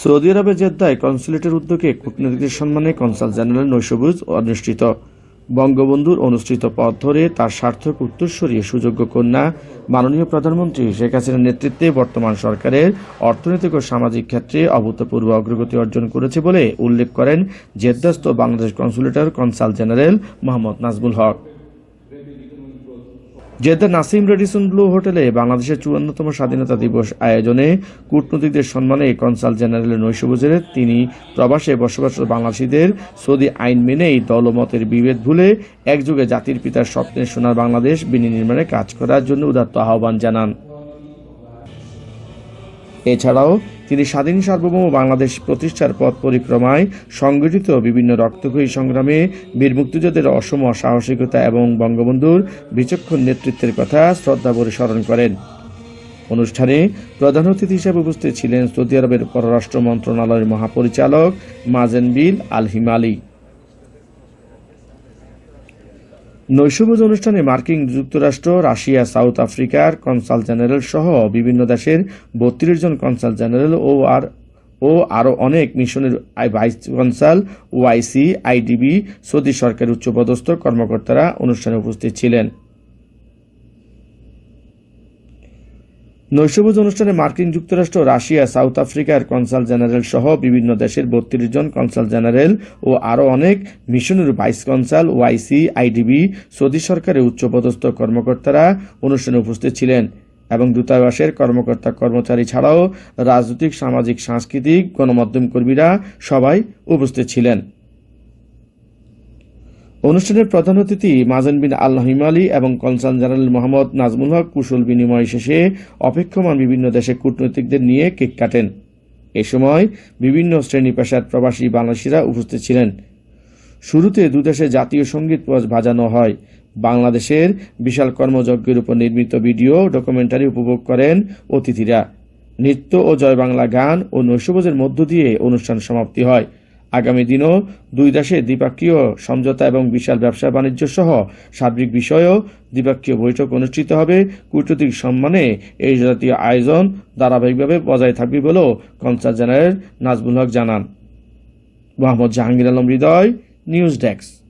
Saudi আরবের জেদ্দায় কনসুলেটের উদ্যোগে কূটনীতিকদের সম্মানে কনসাল জেনারেল নৈশভুজ অনুষ্ঠিত বঙ্গবন্ধুর অনুষ্ঠিত পথ ধরে তার সার্থক উত্তরসূরি সুযোগ্য কন্যা মাননীয় প্রধানমন্ত্রী শেখ হাসিনার নেতৃত্বে বর্তমান সরকারের অর্থনৈতিক ও সামাজিক ক্ষেত্রে অভূতপূর্ব অগ্রগতি অর্জন করেছে বলে উল্লেখ করেন জেদ্দাস্থ Bangladesh কনসুলেটর consul general Mohammad Nazmul Haque. Jeddah Nasim Radisson Blu হোটেলে বাংলাদেশের চুয়ান্নতম স্বাধীনতা দিবস আয়োজনে কূটনীতিকদের সম্মানে কনসাল জেনারেলের নৈশভোজের তিনি প্রবাসে বসবাসরত বাংলাদেশিদের সৌদি আইন মেনেই দলমতের বিভেদ ভুলে একযোগে জাতির পিতার স্বপ্নের সোনার বাংলাদেশ বিনি নির্মাণে কাজ করার জন্য উদাত্ত আহ্বান জানান। এছাড়াও তিনি স্বাধীন সার্বভৌম বাংলাদেশ প্রতিষ্ঠার পথ পরিক্রমায় সংগঠিত বিভিন্ন রক্তক্ষয়ী সংগ্রামে বীর মুক্তিযোদ্ধাদের অসম সাহসিকতা এবং বঙ্গবন্ধুর বিচক্ষণ নেতৃত্বের কথা শ্রদ্ধাভরে স্মরণ করেন। অনুষ্ঠানে প্রধান অতিথি হিসেবে উপস্থিত ছিলেন সৌদি আরবের পররাষ্ট্র মন্ত্রণালয়ের মহাপরিচালক মাজেন বিল আল হিমালি নৈশভোজ অনুষ্ঠানে মার্কিন যুক্তরাষ্ট্র, রাশিয়া, সাউথ আফ্রিকার কনসাল জেনারেল সহ বিভিন্ন দেশের বত্রিশ জন কনসাল জেনারেল ও আর, ও আরও অনেক মিশনের vice consul OIC IDB Saudi সরকারের উচ্চপদস্থ কর্মকর্তারা অনুষ্ঠানে উপস্থিত ছিলেন। নৈশভোজ অনুষ্ঠানে মার্কিন যুক্তরাষ্ট্র, রাশিয়া, সাউথ আফ্রিকার কনসাল জেনারেল সহ বিভিন্ন দেশের বত্রিশ জন কনসাল জেনারেল ও আরও অনেক মিশনের vice consul OIC IDB Saudi সরকারের উচ্চপদস্থ কর্মকর্তারা অনুষ্ঠানে উপস্থিত ছিলেন এবং দূতাবাসের কর্মকর্তা কর্মচারী ছাড়াও রাজনৈতিক, সামাজিক, সাংস্কৃতিক, গণমাধ্যম কর্মীরা সবাই উপস্থিত ছিলেন। অনুষ্ঠানের প্রধান অতিথি মাজান বিন আল্লাহ আলী এবং কনসাল জেনারেল মোহাম্মদ নাজমুল হক কুশল বিনিময় শেষে অপেক্ষমান বিভিন্ন দেশের কূটনৈতিকদের নিয়ে কেক কাটেন। এ সময় বিভিন্ন শ্রেণি পেশার প্রবাসী বাংলাদেশিরা উপস্থিত ছিলেন। শুরুতে দুদেশে জাতীয় সংগীত বাজানো হয়। বাংলাদেশের বিশাল কর্মযজ্ঞের উপর নির্মিত ভিডিও, ডকুমেন্টারি উপভোগ করেন অতিথিরা। নৃত্য ও জয় বাংলা গান ও নৈশভোজের মধ্য দিয়ে অনুষ্ঠান সমাপ্তি হয়। আগামী দিনও দুই দেশে দ্বিপাক্ষীয় সমঝোতা এবং বিশাল ব্যবসা বাণিজ্য সহ সার্বিক বিষয়েও দ্বিপাক্ষীয় বৈঠক অনুষ্ঠিত হবে। কূটনৈতিক সম্মানে এই জাতীয় আয়োজন ধারাবাহিকভাবে বজায় থাকবে বলেও কনসাল জেনারেল নাজমুল হক জানান। Mohammad Jahangir Alam Hridoy, news desk.